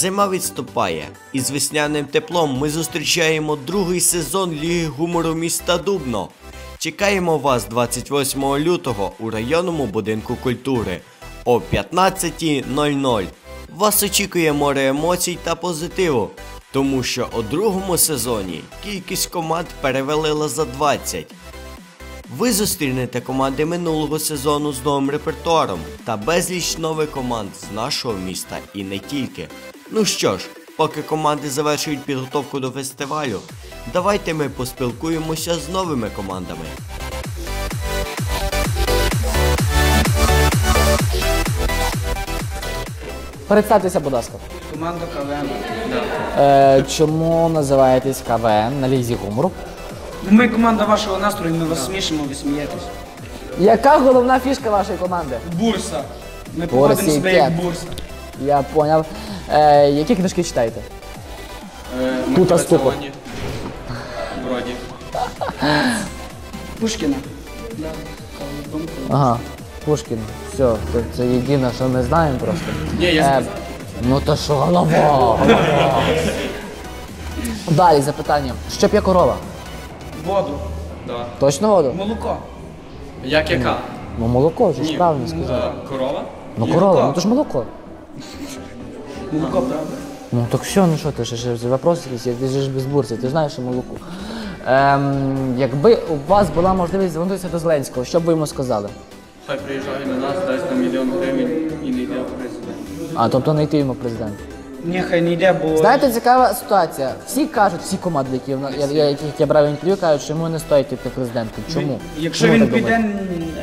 Зима відступає, і з весняним теплом ми зустрічаємо другий сезон Ліги гумору міста Дубно. Чекаємо вас 28 лютого у районному будинку культури о 15.00. Вас очікує море емоцій та позитиву, тому що у другому сезоні кількість команд перевалила за 20. Ви зустрінете команди минулого сезону з новим репертуаром та безліч нових команд з нашого міста і не тільки. Ну що ж, поки команди завершують підготовку до фестивалю, давайте ми поспілкуємося з новими командами. Представтеся, будь ласка. Команда КВН. Е, чому називаєтесь КВН на лізі гумору? Ми команда вашого настрою, ми вас смішимо, ви смієтесь. Яка головна фішка вашої команди? Бурса. Ми поводимо себе як бурса. Я поняв. Е, які книжки читаєте? Тут ступор. Вроді. Пушкіна. Ага, Пушкін. Все, це, це єдине, що ми знаємо просто. Ні, я Е, сказав. ну то що, голова, голова. Далі запитання. Що п'є корова? Воду. Да. Точно воду? Молоко. Як яка? Ну молоко, вже ж правильно сказав. Е, Корова? Ну корова, ну то ж молоко. Молоко, правда. Ну так все, ну що ти ще, ще вопрос якийсь, ти ж без бурси, ти знаєш що молоко. Ем, якби у вас була можливість звернутися до Зеленського, що б ви йому сказали? Хай приїжджає на нас, дасть нам мільйон гривень і не йде в президент. А, тобто не йти йому президент. Ні, хай не йде, бо Знаєте, цікава ситуація. Всі кажуть, всі команди, які в на- я, я, яких я брав інтерв'ю, кажуть, що йому не стоїть йти президентом. Чому? якщо Чому він так піде, думаєте?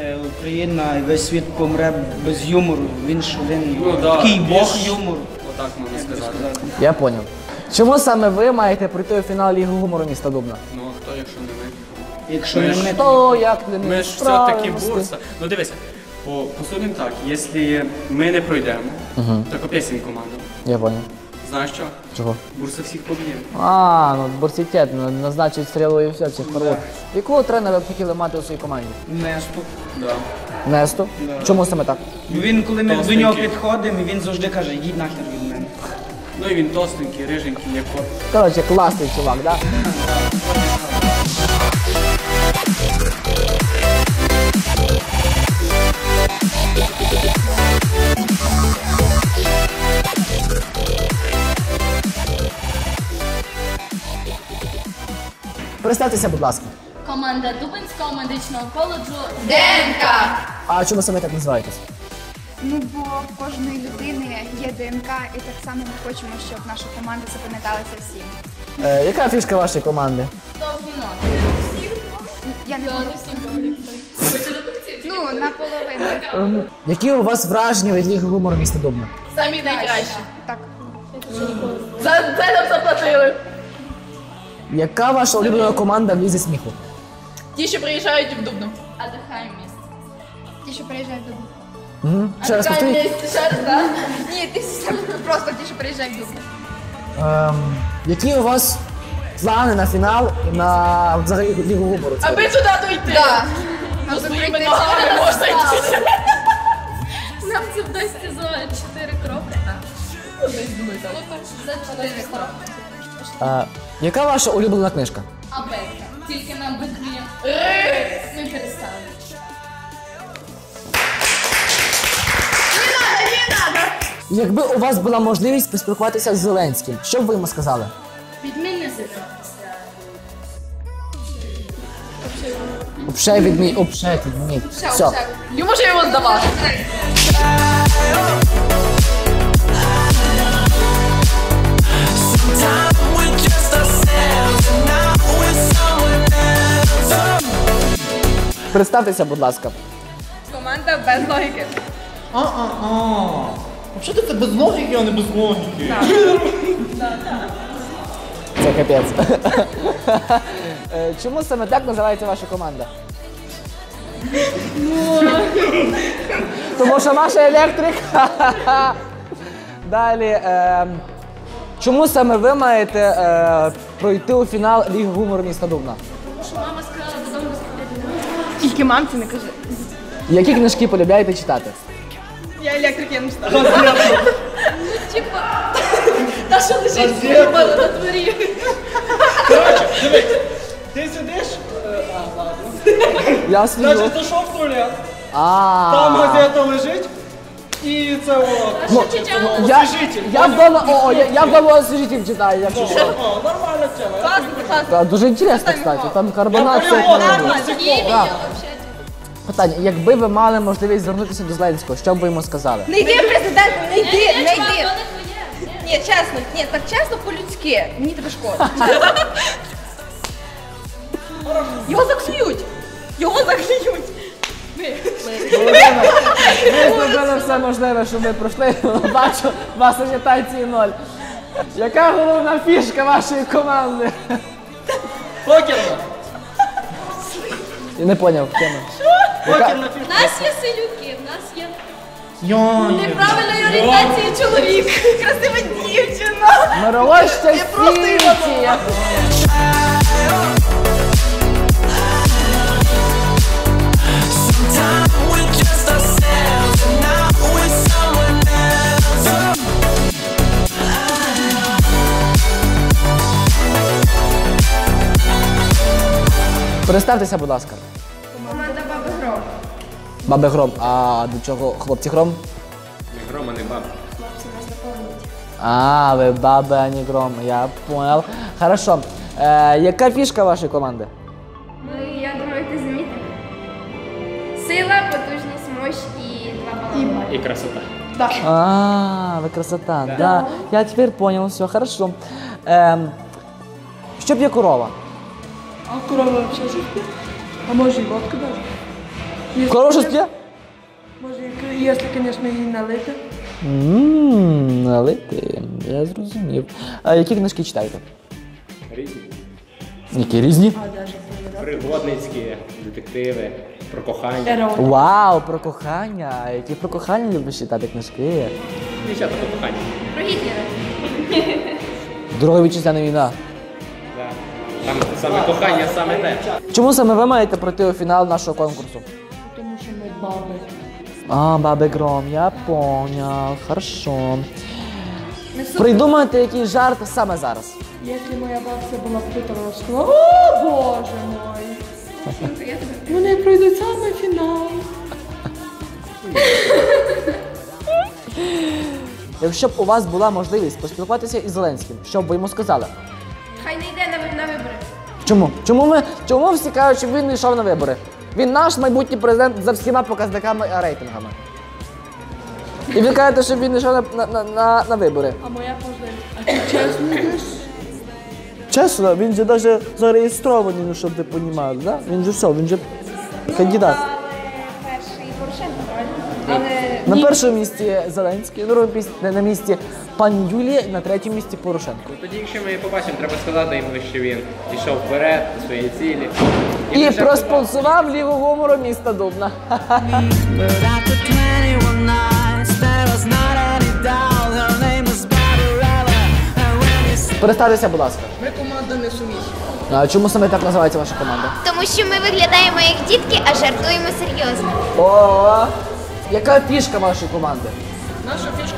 е, Україна і весь світ помре без юмору. Він ж один Ну, да, такий бог юмору. Отак можна сказати. Я поняв. Чому саме ви маєте прийти у фінал Ліги гумору міста Дубна? Ну а хто, якщо не ми? Якщо Ми не ж- ми, То як для Ми них ж все-таки бурса. Ну дивися, по, посудимо так, якщо ми не пройдемо, то копєсінь команду. Я поняв. Знаєш що? Чого? Бурса всіх поб'є. А, ну бурситет, ну, назначить стрілу і все, всіх порвуть. Якого тренера б хотіли мати у своїй команді? Несту. Да. Несту? Чому саме так? Він, коли ми до нього підходимо, він завжди каже, йдіть нахер від мене. Ну і він тостенький, риженький, як кот. Коротше, класний чувак, да? Представтеся, будь ласка. Команда Дубинського медичного коледжу ДНК. А чому саме так називаєтесь? Ну бо в кожної людини є ДНК, і так само ми хочемо, щоб наша команда запам'яталася всім. Е, яка фішка вашої команди? довгі ноги. Я не можу. всім. Ну, наполовину. Які у вас враження від Ліги гумору міста Дубна? Самі найкращі. Так. За це нам заплатили. Яка ваша улюблена команда в лізі сміху? Ті, що приїжджають в Дубну. Адихаємо місце. Ті, що приїжджають до Угу. Ще раз Адихаємо повторіть. місце, ще раз, так? Ні, ти просто ті, що приїжджають до Дубна. Ем, які у вас плани на фінал і на взагалі Лігу гумору? Аби туди дойти. Так. Ну, своїми ногами можна йти. Нам це вдасться за 4 кроки. Ну, десь думаю, так. За 4 кроки. Е, яка ваша улюблена книжка? Абетка. Тільки нам Бетвієм. Ми перестанемо. Якби у вас була можливість поспілкуватися з Зеленським, що б ви йому сказали? Відмінне. Обше відмій, обше відмій. Все. Йому ж його здавати. Представтеся, будь ласка. Команда без логіки. А що ти це без логіки, а не без логіки? Це капець. Е, Чому саме так називається ваша команда? Тому що наша електрик. Далі. ем, Чому саме ви маєте е, пройти у фінал Ліги гумору міста Дубна? Тільки мамці не кажи. Які книжки полюбляєте читати? Я електрик, я не читала. Наша лежить у мене на дворі. Коротше, дивись, ти сидиш, Я сліжу. значить зайшов в туалет, А. там газета лежить, і це от. Ну, Я, я вдома, о, я, я вдома освіжитель читаю, якщо що. О, нормальна тема. Класно, класно. Та, Дуже інтересно, кстати, там карбонат. Я Ні, лексикон. Да. Питання, якби ви мали можливість звернутися до Зеленського, що б ви йому сказали? Не йди президентом, не йди, не йди. Ні. Чесно, ні, так чесно по-людськи. Мені тебе шкода. Його заксують. Його заксують. Ми зробили все можливе, щоб ви пройшли. Бачу, у вас агітації ноль. Яка головна фішка вашої команди? Покерна. Я не поняв, в чому. Покерна У нас є силюки, в нас є неправильної орієнтації чоловік. Красива дівчина. Мировоща просто Сіті! Представтеся, будь ласка. Баби Гром. Гром. А до чого хлопці Гром? Грома не баба. А, ви баби, а не Гром. Я понял. Хорошо. Е, яка фішка вашої команди? Ну, я думаю, ти замітив. Сила, потужність, мощь і два балані. І красота. А, вы красота, да. Я теперь понял, все, хорошо. Ем, що п'є корова? А корова взагалі жить? А може і водка даже? Щось п'є? Може, якщо, звісно, її налити. Ммм, налити, я зрозумів. А які книжки читаєте? Різні. Які різні? Пригодницькі, детективи, про кохання. Ерон. Вау, про кохання. А Які про кохання любиш читати книжки? Дівчата про кохання. Про Гітлера. Друга вітчизняна війна. Да. Там саме кохання, саме те. Чому саме ви маєте пройти у фінал нашого конкурсу? Баби. А, баби Гром, я понял, хорошо. Придумайте якийсь жарт саме зараз. Якщо моя бабця була б тут, вона сказала, о, боже мой. Вони пройдуть саме фінал. Якщо б у вас була можливість поспілкуватися із Зеленським, що б ви йому сказали? Хай не йде на, ви- на вибори. Чому? Чому ми чому всі кажуть, щоб він не йшов на вибори? Він наш майбутній президент за всіма показниками і рейтингами. І ви кажете, щоб він не йшов на, на, на, на вибори. А моя можливість. А ти чесно йдеш? Чесно, він же навіть зареєстрований, ну щоб ти розуміли, да? Він же все, він же кандидат. Але перший Порошенко, правильно? Але На першому місці Зеленський, на другому місці, на місці пані Юлія, і на третьому місці Порошенко. Тоді, якщо ми побачимо, треба сказати йому, що він йшов вперед до своєї цілі. І жартував. проспонсорував лігу гумору міста Дубна. But after 21 nights, there was not any doubt her name was Barbarella. And when you Перестатися, будь ласка. Ми команда не. А чому саме так називається ваша команда? Тому що ми виглядаємо як дітки, а жартуємо серйозно. О, яка фішка вашої команди? Наша фішка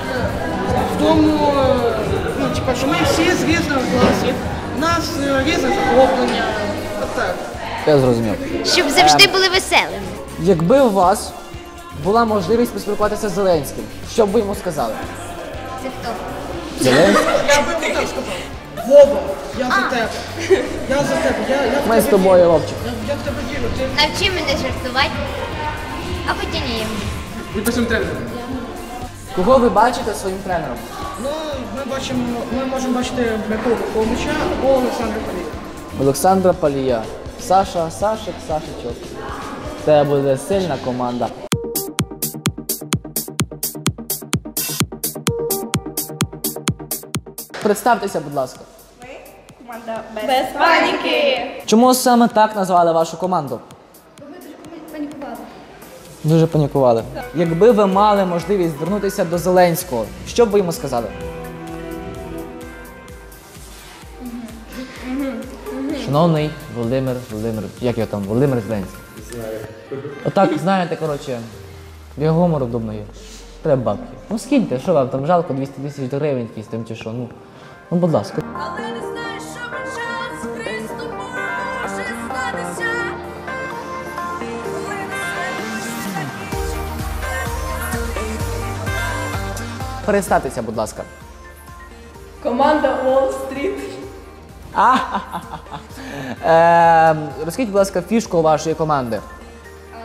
в тому, е, ну, типа, що ми всі з різних класів. У нас е, різне захоплення. Отак. Я зрозумів. Щоб завжди були веселими. Якби у вас була можливість поспілкуватися з Зеленським, що б ви йому сказали? Це хто? Зеленський? Я би йому так сказав. Вова, я за тебе. Я за тебе. Я, я, в Ми з тебе тобою, вірю. Вовчик. Я, я в тебе вірю. Ти Навчи мене жартувати. А хоча ні. Випишемо тренера. Кого ви бачите своїм тренером? Ну, ми бачимо, ми можемо бачити Миколу Ковича або Олександра Полія. Олександра Палія. Саша, Сашик, Сашичок. Це буде сильна команда. Представтеся, будь ласка. Ми Команда без паніки. Чому саме так назвали вашу команду? Дуже панікували. Якби ви мали можливість звернутися до Зеленського, що б ви йому сказали? Шановний Володимир Володимир, як його там, Володимир Зеленський. Отак, знаєте, коротше, його гумору вдобно є. Треба бабки. Ну скиньте, що вам там жалко, 200 тисяч гривень якісь там чи що. Ну, Ну, будь ласка. Але не знаєш, що під час Христу може статися. Перестатися, будь ласка. Команда Уолл-стріт. Е, розкажіть, будь ласка, фішку вашої команди. Ем,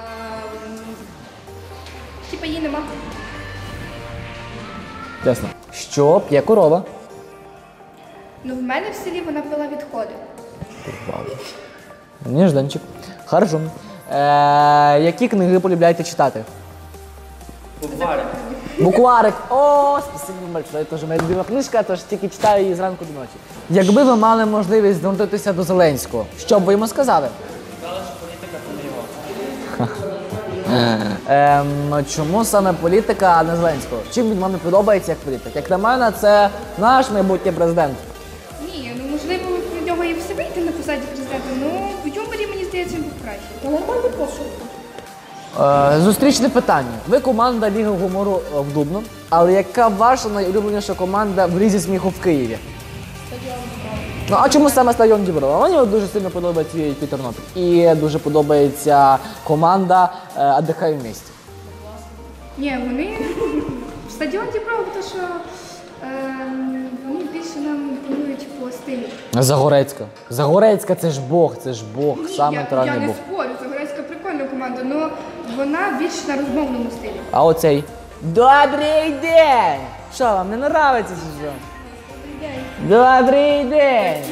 Типа її нема. Ясно. Що п'є корова? Ну, в мене в селі вона пила відходи. Нежданчик. Хорошо. Е, які книги полюбляєте читати? Букварик. Букварик. О, спасибо большое. Це теж моя любима книжка, тож тільки читаю її зранку до ночі. Якби ви мали можливість звернутися до Зеленського, що б ви йому сказали? Ем, чому саме політика, а не Зеленського? Чим він вам не подобається як політик? Як на мене, це наш майбутній президент. Ні, ну можливо, в нього і все вийде на посаді президента, ну в юморі мені здається він був краще. Е, зустрічне питання. Ви команда Ліги гумору е, в Дубно, але яка ваша найулюбленіша команда в лізі сміху в Києві? Ну, а чому саме стадіон Діброва? Мені от дуже сильно подобається Віті Тернопіль. І дуже подобається команда е, «Отдихай в місті. Ні, вони стадіон Діброва, тому що ем, вони більше нам імпонують по стилю. Загорецька. Загорецька це ж Бог, це ж Бог, Ні, саме я, я натуральний не Бог. спорю, Загорецька прикольна команда, але вона більш на розмовному стилі. А оцей. Добрий день! Що, вам не нравиться чи що? Добрий день!